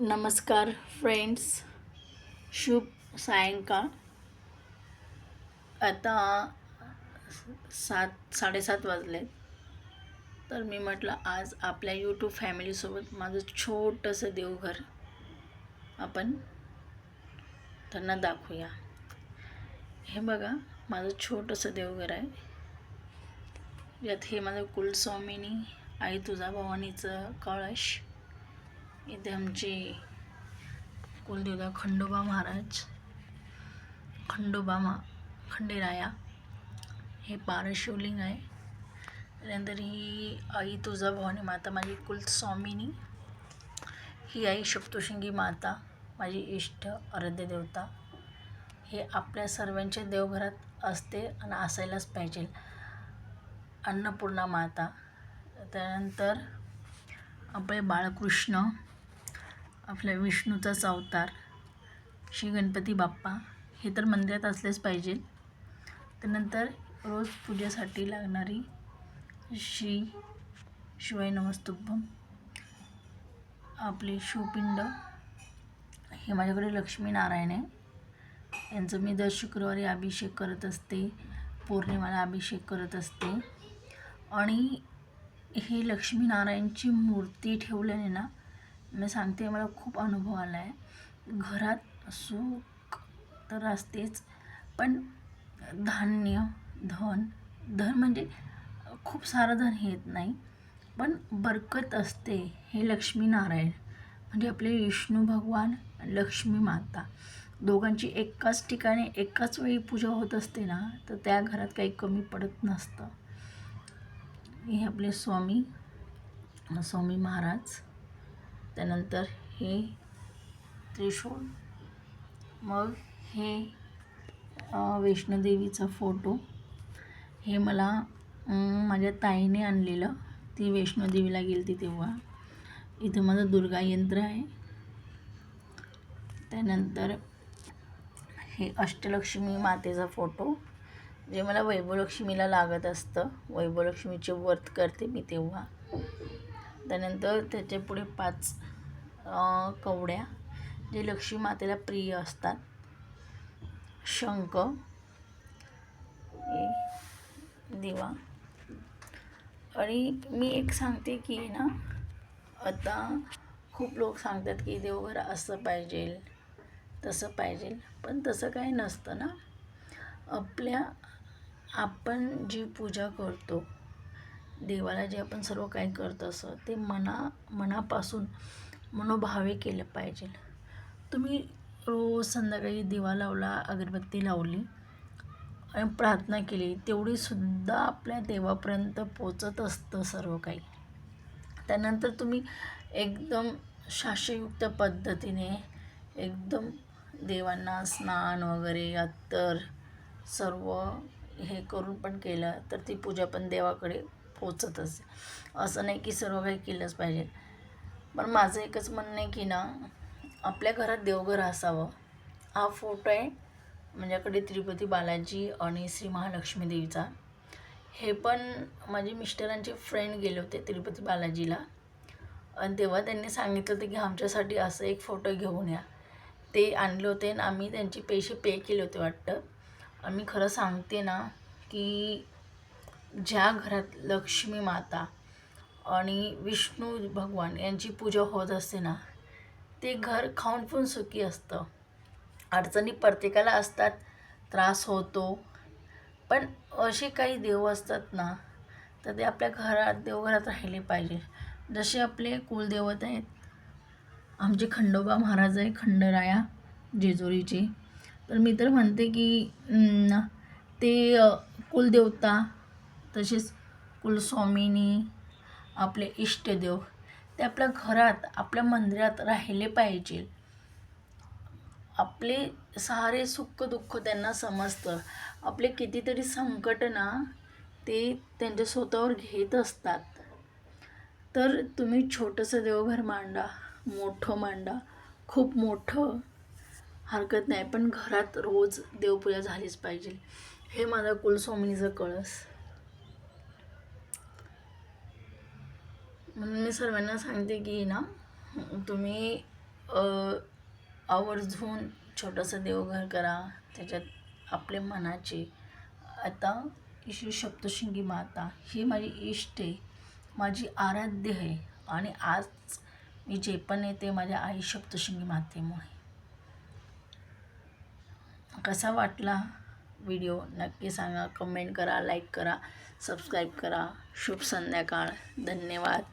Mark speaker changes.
Speaker 1: नमस्कार फ्रेंड्स शुभ सायंकाळ. आता सात साडेसात वाजले. तर मी म्हटलं आज आपल्या यूट्यूब फॅमिलीसोबत माझं छोटंसं देवघर आपण त्यांना दाखवूया. हे बघा माझं छोटंसं देवघर आहे. यात हे माझं कुलस्वामिनी आई तुझा भवानीचं कळश. इथे आमचे कुलदेवता खंडोबा महाराज खंडोबा मा खंडेराया हे पारशिवलिंग आहे. त्यानंतर ही आई तुळजाभवानी माता माझी कुलस्वामिनी. ही आई सप्तशृंगी माता माझी इष्ट आराध्य देवता. हे आपल्या सर्वांच्या देवघरात असते आणि असायलाच पाहिजे. अन्नपूर्णा माता. त्यानंतर आपले बाळकृष्ण. आपल्या विष्णूचाच अवतार श्री गणपती बाप्पा हे तर मंदिरात असलेच पाहिजे. त्यानंतर रोज पूजेसाठी लागणारी श्री शिवाय नमस्तुभम आपले शिवपिंड हे माझ्याकडे लक्ष्मीनारायण आहे. यांचं मी दर शुक्रवारी अभिषेक करत असते पौर्णिमाला अभिषेक करत असते. आणि हे लक्ष्मीनारायणची मूर्ती ठेवल्याने ना मी सांगते मला खूप अनुभव आला आहे घरात सुख तर असतेच पण धान्य धन धन म्हणजे खूप सारं धन येत नाही. पण बरकत असते हे लक्ष्मीनारायण म्हणजे आपले विष्णू भगवान लक्ष्मी माता. दोघांची एकाच ठिकाणी एकाच वेळी पूजा होत असते ना तर त्या घरात काही कमी पडत नसतं. हे आपले स्वामी स्वामी महाराज. त्यानंतर हे त्रिशूळ मग हे वैष्णोदेवीचा फोटो. हे मला माझ्या ताईने आणलेलं. ती वैष्णोदेवीला गेली तेव्हा. इथं माझं दुर्गा यंत्र आहे. त्यानंतर हे अष्टलक्ष्मी मातेचा फोटो जे मला वैभवलक्ष्मीला लागत असतं. वैभवलक्ष्मीचे व्रत करते मी तेव्हा. त्यानंतर त्याच्या पुढे पाच कवड्या जे लक्ष्मी मातेला प्रिय असतात. शंख दिवा. आणि मी एक सांगते की ना आता खूप लोक सांगतात की देवघर असं पाहिजे तसं पाहिजे पण तसं काही नसतं ना. आपल्या आपण जी पूजा करतो देवाला जे आपण सर्व काही करत असं ते मना मनापासून मनोभावे केलं पाहिजे. तुम्ही रोज संध्याकाळी दिवा लावला अगरबत्ती लावली आणि प्रार्थना केली तेवढीसुद्धा आपल्या देवापर्यंत पोचत असतं सर्व काही. त्यानंतर तुम्ही एकदम शास्त्रयुक्त पद्धतीने एकदम देवांना स्नान वगैरे अत्तर सर्व हे करून पण केलं तर ती पूजा पण देवाकडे पोचत असं नाही की सर्व काही केलंच पाहिजे. पण माझं एकच म्हणणं आहे की ना आपल्या घरात देवघर असावं. हा फोटो आहे माझ्याकडे तिरुपती बालाजी आणि श्री महालक्ष्मी देवीचा. हे पण माझे मिस्टरांचे फ्रेंड गेले होते तिरुपती बालाजीला. आणि तेव्हा त्यांनी सांगितलं होतं की आमच्यासाठी असं एक फोटो घेऊन या. ते आणले होते आणि आम्ही त्यांचे पैसे पे केले होते वाटतं. आणि मी खरं सांगते ना की ज्या घरात लक्ष्मी माता आणि विष्णू भगवान यांची पूजा होत असते ना ते घर खाऊन पण सुखी असतं. अडचणी प्रत्येकाला असतात त्रास होतो. पण असे काही देव असतात ना तर ते आपल्या घरात देवघरात राहिले पाहिजे. जसे आपले कुलदेवत आहेत आमचे खंडोबा महाराज आहे खंडराया जेजुरीचे. तर मी तर म्हणते की ते कुलदेवता तसेच कुलस्वामिनी आपले इष्टदेव ते आपल्या घरात आपल्या मंदिरात राहिले पाहिजे. आपले सारे सुख दुःख त्यांना समजतं. आपले कितीतरी संकट ना ते त्यांच्या स्वतःवर घेत असतात. तर तुम्ही छोटंसं देवघर मांडा मोठं मांडा. खूप मोठं हरकत नाही पण घरात रोज देवपूजा झालीच पाहिजे. हे माझा कुलस्वामिनीचा कळस. म्हणून मी सर्वांना सांगते की ना तुम्ही आवर्जून छोटंसं देवघर करा त्याच्यात आपले मनाचे आता श्री सप्तशृंगी माता ही माझी इष्ट आहे माझी आराध्य आहे आणि आज मी जे पण आहे ते माझ्या आई सप्तशृंगी मातेमुळे. कसा वाटला? व्हिडिओ नक्की सांगा कमेंट करा लाईक करा सबस्क्राईब करा. शुभ संध्याकाळ. धन्यवाद.